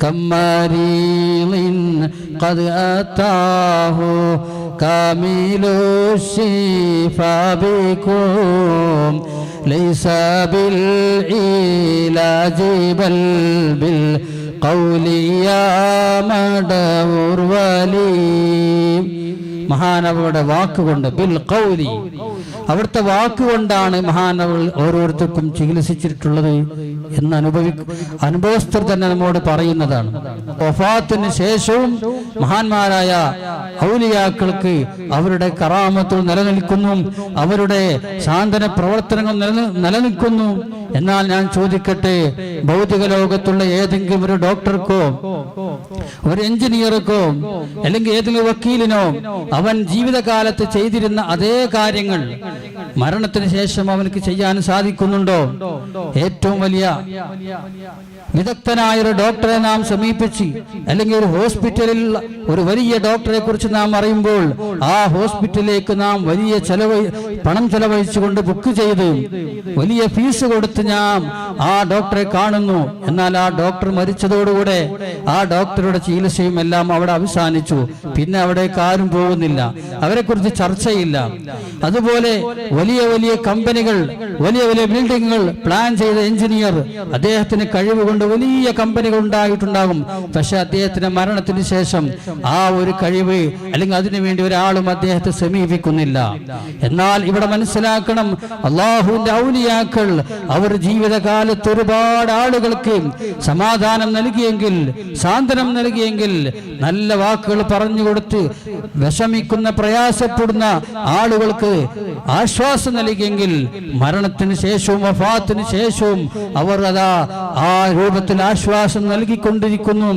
كم مريض قد أتاه كامل الشفاء بكم ليس بالعلاج بل بالقول يا مدور ولي മഹാനവരുടെ വാക്കുകൊണ്ട് ബിൽ കൗലി അവിടുത്തെ വാക്കുകൊണ്ടാണ് മഹാനവൾ ഓരോരുത്തർക്കും ചികിത്സിച്ചിട്ടുള്ളത് എന്ന് അനുഭവി അനുഭവസ്ഥർ തന്നെ നമ്മോട് പറയുന്നതാണ്. വഫാത്തിന് ശേഷവും മഹാന്മാരായ ഔലിയാക്കൾക്ക് അവരുടെ കറാമത്തിൽ നിലനിൽക്കുന്നു അവരുടെ ശാന്തന പ്രവർത്തനങ്ങൾ നിലനി- നിലനിൽക്കുന്നു. എന്നാൽ ഞാൻ ചോദിക്കട്ടെ ഭൗതിക ലോകത്തുള്ള ഏതെങ്കിലും ഒരു ഡോക്ടർക്കോ ഒരു എഞ്ചിനീയർക്കോ അല്ലെങ്കിൽ ഏതെങ്കിലും വക്കീലിനോ അവൻ ജീവിതകാലത്ത് ചെയ്തിരുന്ന അതേ കാര്യങ്ങൾ മരണത്തിന് ശേഷം അവനക്ക് ചെയ്യാൻ സാധിക്കുന്നുണ്ടോ? ഏറ്റവും വലിയ വിദഗ്ധനായ ഒരു ഡോക്ടറെ നാം സമീപിച്ച് അല്ലെങ്കിൽ ഒരു ഹോസ്പിറ്റലിൽ ഒരു വലിയ ഡോക്ടറെ കുറിച്ച് നാം അറിയുമ്പോൾ ആ ഹോസ്പിറ്റലിലേക്ക് നാം വലിയ ചെലവ് പണം ചെലവഴിച്ചുകൊണ്ട് ബുക്ക് ചെയ്ത് വലിയ ഫീസ് കൊടുത്ത് ഞാൻ ആ ഡോക്ടറെ കാണുന്നു. എന്നാൽ ആ ഡോക്ടർ മരിച്ചതോടുകൂടെ ആ ഡോക്ടറുടെ ചികിത്സയും എല്ലാം അവിടെ അവസാനിച്ചു. പിന്നെ അവിടേക്ക് ആരും പോകുന്നില്ല. അവരെ കുറിച്ച് ചർച്ചയില്ല. അതുപോലെ വലിയ വലിയ കമ്പനികൾ വലിയ വലിയ ബിൽഡിങ്ങുകൾ പ്ലാൻ ചെയ്ത എഞ്ചിനീയർ അദ്ദേഹത്തിന് കഴിവ് കൊണ്ട് വലിയ കമ്പനികൾ ഉണ്ടായിട്ടുണ്ടാകും. പക്ഷെ അദ്ദേഹത്തിന്റെ മരണത്തിന് ശേഷം ആ ഒരു കഴിവ് അല്ലെങ്കിൽ അതിനുവേണ്ടി ഒരാളും അദ്ദേഹത്തെ സമീപിക്കുന്നില്ല. എന്നാൽ ഇവിടെ മനസ്സിലാക്കണം അള്ളാഹുവിന്റെ ഔലിയാക്കൾ അവർ ജീവിതകാലത്ത് ഒരുപാട് ആളുകൾക്ക് സമാധാനം നൽകിയെങ്കിൽ സാന്ത്വനം നൽകിയെങ്കിൽ നല്ല വാക്കുകൾ പറഞ്ഞു കൊടുത്ത് വിഷമിക്കുന്ന പ്രയാസപ്പെടുന്ന ആളുകൾക്ക് ആശ്വാസം നൽകിയെങ്കിൽ മരണത്തിന് ശേഷവും വഫാത്തിന് ശേഷവും അവർ അതാ ആ രൂപത്തിൽ ആശ്വാസം നൽകിക്കൊണ്ടിരിക്കുന്നു.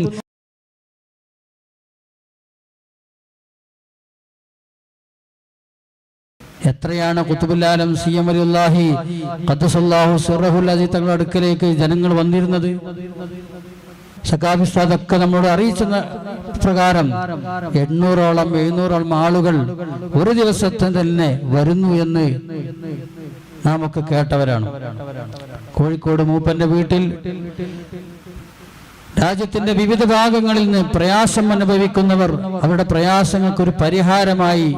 എത്രയാണ് കുത്തുബുല്ലാലം സി എം അലിഹി കത്തുസല്ലാഹു സുറഹുൽ അജി തങ്ങളുടെ അടുക്കലേക്ക് ജനങ്ങൾ വന്നിരുന്നത്? സക്കാബിസ്ത അതൊക്കെ നമ്മളോട് അറിയിച്ച പ്രകാരം എണ്ണൂറോളം എഴുന്നൂറോളം ആളുകൾ ഒരു ദിവസത്തെ തന്നെ വരുന്നു എന്ന് നാം ഒക്കെ കേട്ടവരാണ്. കോഴിക്കോട് മൂപ്പന്റെ വീട്ടിൽ രാജ്യത്തിന്റെ വിവിധ ഭാഗങ്ങളിൽ നിന്ന് പ്രയാസം അനുഭവിക്കുന്നവർ അവരുടെ പ്രയാസങ്ങൾക്ക് ഒരു പരിഹാരമായി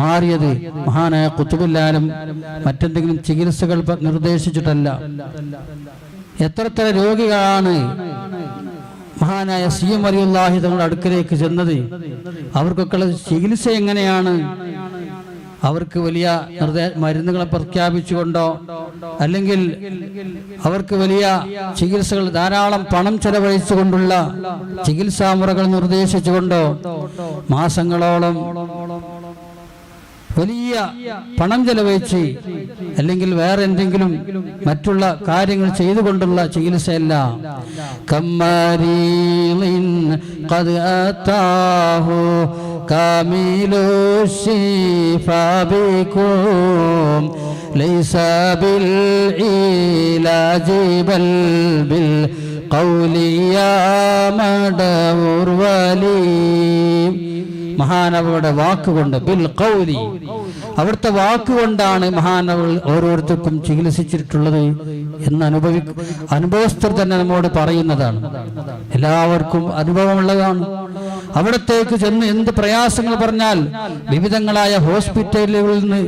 മാറിയത് മഹാനായ കുത്തുബില്ലാലും മറ്റെന്തെങ്കിലും ചികിത്സകൾ നിർദ്ദേശിച്ചിട്ടല്ല. എത്ര എത്ര രോഗികളാണ് മഹാനായ സി എം അലിയുല്ലാഹി തങ്ങളുടെ അടുക്കലേക്ക് ചെന്നത്? അവർക്കൊക്കെ ചികിത്സ എങ്ങനെയാണ്? അവർക്ക് വലിയ മരുന്നുകളെ പ്രഖ്യാപിച്ചുകൊണ്ടോ അല്ലെങ്കിൽ അവർക്ക് വലിയ ചികിത്സകൾ ധാരാളം പണം ചെലവഴിച്ചുകൊണ്ടുള്ള ചികിത്സാ മുറകൾ നിർദ്ദേശിച്ചുകൊണ്ടോ മാസങ്ങളോളം വലിയ പണം ചെലവഴിച്ച് അല്ലെങ്കിൽ വേറെ എന്തെങ്കിലും മറ്റുള്ള കാര്യങ്ങൾ ചെയ്തുകൊണ്ടുള്ള ചികിത്സയല്ല. കമ്മരീളിൻ ഖദ് الشفاء بكم ليس بالعلاج بل بالقول يا مدور ولي മഹാനവരുടെ വാക്കുകൊണ്ട് ബിൽ കൗലി അവിടുത്തെ വാക്കുകൊണ്ടാണ് മഹാനവൾ ഓരോരുത്തർക്കും ചികിത്സിച്ചിട്ടുള്ളത് എന്ന് അനുഭവി അനുഭവസ്ഥർ തന്നെ നമ്മോട് പറയുന്നതാണ്. എല്ലാവർക്കും അനുഭവമുള്ളതാണ്. അവിടത്തേക്ക് ചെന്ന് എന്ത് പ്രയാസങ്ങൾ പറഞ്ഞാൽ വിവിധങ്ങളായ ഹോസ്പിറ്റലുകളിൽ നിന്ന്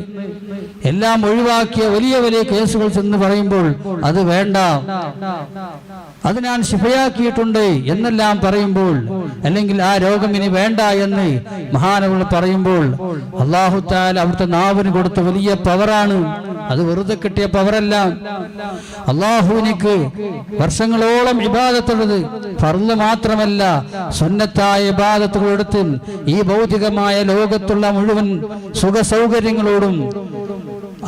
എല്ലാം ഒഴിവാക്കിയ വലിയ വലിയ കേസുകൾ ചെന്ന് പറയുമ്പോൾ അത് വേണ്ട. അത് ഞാൻ ശിഫയാക്കിയിട്ടുണ്ട് എന്നെല്ലാം പറയുമ്പോൾ അല്ലെങ്കിൽ ആ രോഗം ഇനി വേണ്ട എന്ന് മഹാനവൾ പറയുമ്പോൾ അള്ളാഹു താല അവിടുത്തെ നാവിന് കൊടുത്ത വലിയ പവറാണ്. അത് വെറുതെ കിട്ടിയ പവറല്ല അള്ളാഹുവിനിക്ക് വർഷങ്ങളോളം ഇബാദത്തുള്ളത്. ഫർൾ മാത്രമല്ല സുന്നത്തായ ഇബാദത്തുകളെടുത്തും ഈ ഭൗതികമായ ലോകത്തുള്ള മുഴുവൻ സുഖ സൗകര്യങ്ങളോടും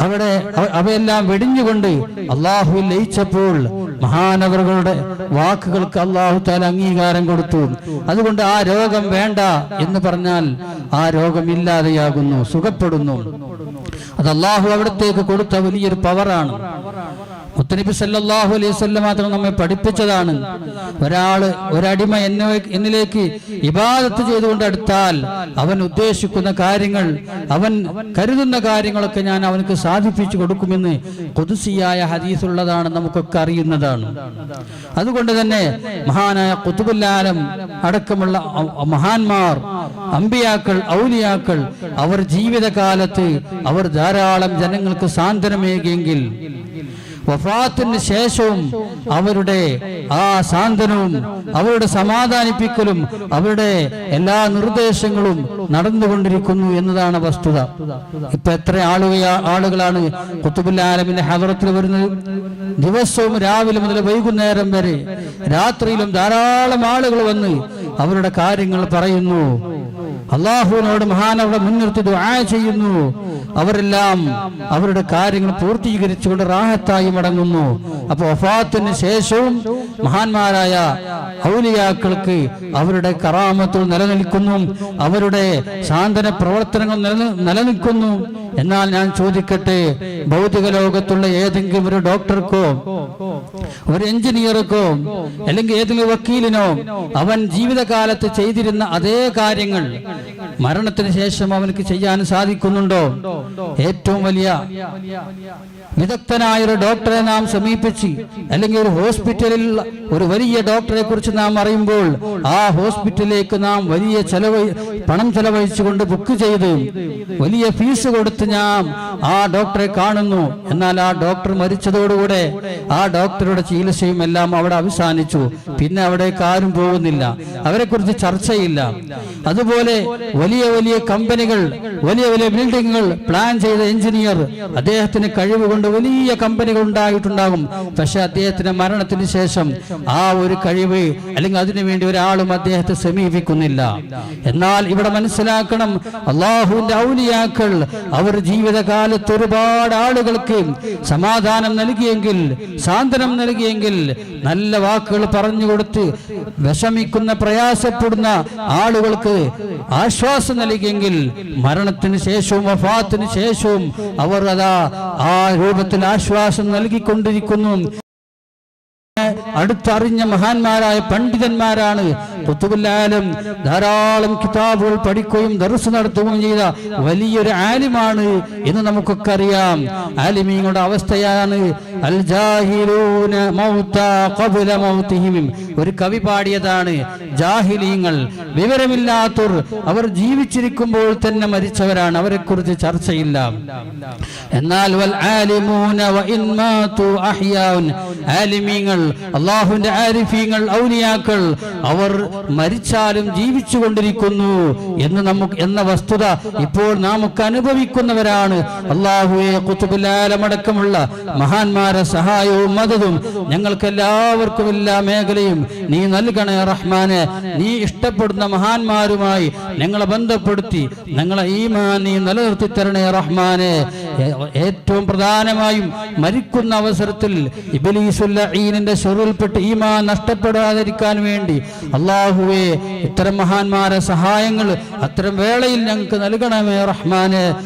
അവിടെ അവയെല്ലാം വെടിഞ്ഞുകൊണ്ട് അള്ളാഹുവിൽ ലയിച്ചപ്പോൾ മഹാനവറുകളുടെ വാക്കുകൾക്ക് അള്ളാഹു താല അംഗീകാരം കൊടുത്തു. അതുകൊണ്ട് ആ രോഗം വേണ്ട എന്ന് പറഞ്ഞാൽ ആ രോഗം ഇല്ലാതെയാകുന്നു സുഖപ്പെടുന്നു. അത് അള്ളാഹു അവിടത്തേക്ക് കൊടുത്ത വലിയൊരു പവറാണ്. മുത്തനബി സല്ലാഹു അലൈഹി മാത്രം നമ്മെ പഠിപ്പിച്ചതാണ്. ഒരാൾ ഒരടിമ എന്നെ എന്നിലേക്ക് ഇബാദത്ത് ചെയ്തുകൊണ്ട് അടുത്താൽ അവൻ ഉദ്ദേശിക്കുന്ന കാര്യങ്ങൾ അവൻ കരുതുന്ന കാര്യങ്ങളൊക്കെ ഞാൻ അവനക്ക് സാധിപ്പിച്ചു കൊടുക്കുമെന്ന് കൊതുസിയായ ഹദീസുള്ളതാണ് നമുക്കൊക്കെ അറിയുന്നതാണ്. അതുകൊണ്ട് തന്നെ മഹാനായ കുത്തുബുല്ലാലം അടക്കമുള്ള മഹാന്മാർ അമ്പിയാക്കൾ ഔലിയാക്കൾ അവർ ജീവിതകാലത്ത് അവർ ധാരാളം ജനങ്ങൾക്ക് സാന്ത്വനമേകിയെങ്കിൽ വഫാത്തിന് ശേഷവും അവരുടെ ആ സാന്ത്വനവും അവരുടെ സമാധാനിപ്പിക്കലും അവരുടെ എല്ലാ നിർദ്ദേശങ്ങളും നടന്നുകൊണ്ടിരിക്കുന്നു എന്നതാണ് വസ്തുത. ഇപ്പൊ എത്ര ആളുക ആളുകളാണ് കുത്തുബുല്ലാലമിന്റെ ഹദറത്തിൽ വരുന്നത്? ദിവസവും രാവിലെ മുതൽ വൈകുന്നേരം വരെ രാത്രിയിലും ധാരാളം ആളുകൾ വന്ന് അവരുടെ കാര്യങ്ങൾ പറയുന്നു. അള്ളാഹുവിനോട് മഹാനവിടെ മുൻനിർത്തി ദുആ ചെയ്യുന്നു. അവരെല്ലാം അവരുടെ കാര്യങ്ങൾ പൂർത്തീകരിച്ചുകൊണ്ട് റാഹത്തായി മടങ്ങുന്നു. അപ്പൊ വഫാത്തിന് ശേഷവും മഹാന്മാരായ ഔലിയാക്കൾക്ക് അവരുടെ കറാമത്തുകൾ നിലനിൽക്കുന്നു അവരുടെ ശാന്തന പ്രവർത്തനങ്ങൾ നിലനി- നിലനിൽക്കുന്നു. എന്നാൽ ഞാൻ ചോദിക്കട്ടെ ഭൗതിക ലോകത്തുള്ള ഏതെങ്കിലും ഒരു ഡോക്ടർക്കോ ഒരു എഞ്ചിനീയർക്കോ അല്ലെങ്കിൽ ഏതെങ്കിലും വക്കീലിനോ അവൻ ജീവിതകാലത്ത് ചെയ്തിരുന്ന അതേ കാര്യങ്ങൾ മരണത്തിന് ശേഷം അവനക്ക് ചെയ്യാൻ സാധിക്കുന്നുണ്ടോ? ഏറ്റവും വലിയ വിദഗ്ധനായ ഒരു ഡോക്ടറെ നാം സമീപിച്ച് അല്ലെങ്കിൽ ഒരു ഹോസ്പിറ്റലിൽ ഒരു വലിയ ഡോക്ടറെ കുറിച്ച് നാം അറിയുമ്പോൾ ആ ഹോസ്പിറ്റലിലേക്ക് നാം വലിയ ചെലവ് പണം ചെലവഴിച്ചുകൊണ്ട് ബുക്ക് ചെയ്ത് വലിയ ഫീസ് കൊടുത്ത് ഞാൻ ആ ഡോക്ടറെ കാണുന്നു. എന്നാൽ ആ ഡോക്ടർ മരിച്ചതോടുകൂടെ ആ ഡോക്ടറുടെ ചികിത്സയും എല്ലാം അവിടെ അവസാനിച്ചു. പിന്നെ അവിടേക്ക് ആരും പോകുന്നില്ല. അവരെ കുറിച്ച് ചർച്ചയില്ല. അതുപോലെ വലിയ വലിയ കമ്പനികൾ വലിയ വലിയ ബിൽഡിങ്ങുകൾ പ്ലാൻ ചെയ്ത എഞ്ചിനീയർ അദ്ദേഹത്തിന് കഴിവ് കൊണ്ട് വലിയ കമ്പനികൾ ഉണ്ടായിട്ടുണ്ടാകും. പക്ഷെ അദ്ദേഹത്തിന്റെ മരണത്തിന് ശേഷം ആ ഒരു കഴിവ് അല്ലെങ്കിൽ അതിനുവേണ്ടി ഒരാളും അദ്ദേഹത്തെ സമീപിക്കുന്നില്ല. എന്നാൽ ഇവിടെ മനസ്സിലാക്കണം അള്ളാഹുവിന്റെ ഔലിയാക്കൾ അവർ ജീവിതകാലത്ത് ഒരുപാട് ആളുകൾക്ക് സമാധാനം നൽകിയെങ്കിൽ സാന്ത്വനം നൽകിയെങ്കിൽ നല്ല വാക്കുകൾ പറഞ്ഞു കൊടുത്ത് വിഷമിക്കുന്ന പ്രയാസപ്പെടുന്ന ആളുകൾക്ക് ആശ്വാസം നൽകിയെങ്കിൽ മരണത്തിന് ശേഷവും വഫാത്തിന് ശേഷവും അവർ അതാ ആ രൂപത്തിൽ ആശ്വാസം നൽകിക്കൊണ്ടിരിക്കുന്നു. അടുത്തറിഞ്ഞ മഹാന്മാരായ പണ്ഡിതന്മാരാണ്. കുത്തുബുല്ലാലും ധാരാളം കിതാബുകൾ പഠിക്കുകയും ദർസ് നടത്തുകയും ചെയ്ത വലിയൊരു ആലിമാണ് എന്ന് നമുക്കൊക്കെ അറിയാം. ആലിമീങ്ങളുടെ അവസ്ഥയാണ് അൽ ജാഹിലൂന മൗതാ ഖബ്ല മൗതിഹിം ഒരു കവി പാടിയതാണ് ജാഹിലീങ്ങൾ. വിവരമില്ലാത്തവർ അവർ ജീവിച്ചിരിക്കുമ്പോൾ തന്നെ മരിച്ചവരാണ്. അവരെ കുറിച്ച് ചർച്ചയില്ല. എന്നാൽ അള്ളാഹുവിന്റെ ആരിഫീങ്ങൾ ഔലിയാക്കൾ അവർ മരിച്ചാലും ജീവിച്ചു കൊണ്ടിരിക്കുന്നു എന്ന് നമുക്ക് എന്ന വസ്തുത ഇപ്പോൾ നമുക്ക് അനുഭവിക്കുന്നവരാണ്. അള്ളാഹുവെ കുത്തുബുലാലമടക്കമുള്ള മഹാന്മാരെ സഹായവും മതതും ഞങ്ങൾക്ക് എല്ലാവർക്കും എല്ലാ മേഖലയും നീ നൽകണേ റഹ്മാനെ. നീ ഇഷ്ടപ്പെടുന്ന മഹാന്മാരുമായി ഞങ്ങളെ ബന്ധപ്പെടുത്തി ഞങ്ങളെ ഈമാൻ നീ നിലനിർത്തി തരണേ റഹ്മാനെ. ഏറ്റവും പ്രധാനമായും മരിക്കുന്ന അവസരത്തിൽ ഇബലീസുല്ലീനിന്റെ ഷെറിൽപ്പെട്ട് ഈമാൻ നഷ്ടപ്പെടാതിരിക്കാൻ വേണ്ടി അള്ളാഹുവെ ഇത്തരം മഹാന്മാരെ സഹായങ്ങൾ അത്തരം വേളയിൽ ഞങ്ങൾക്ക് നൽകണമേ റഹ്മാനെ.